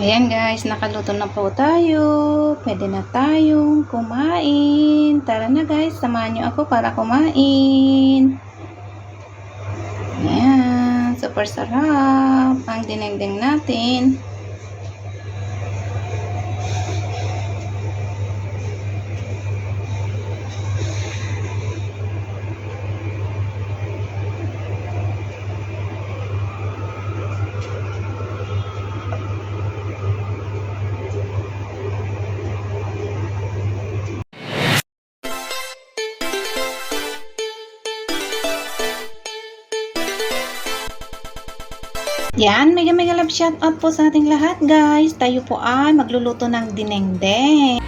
Ayan guys, nakaluto na po tayo. Pwede na tayong kumain. Tara na guys, samahan nyo ako para kumain. Ayan, super sarap. Ang dinengdeng natin. Yan, mega mega love shout out po sa ating lahat guys. Tayo po ay magluluto ng dinengdeng.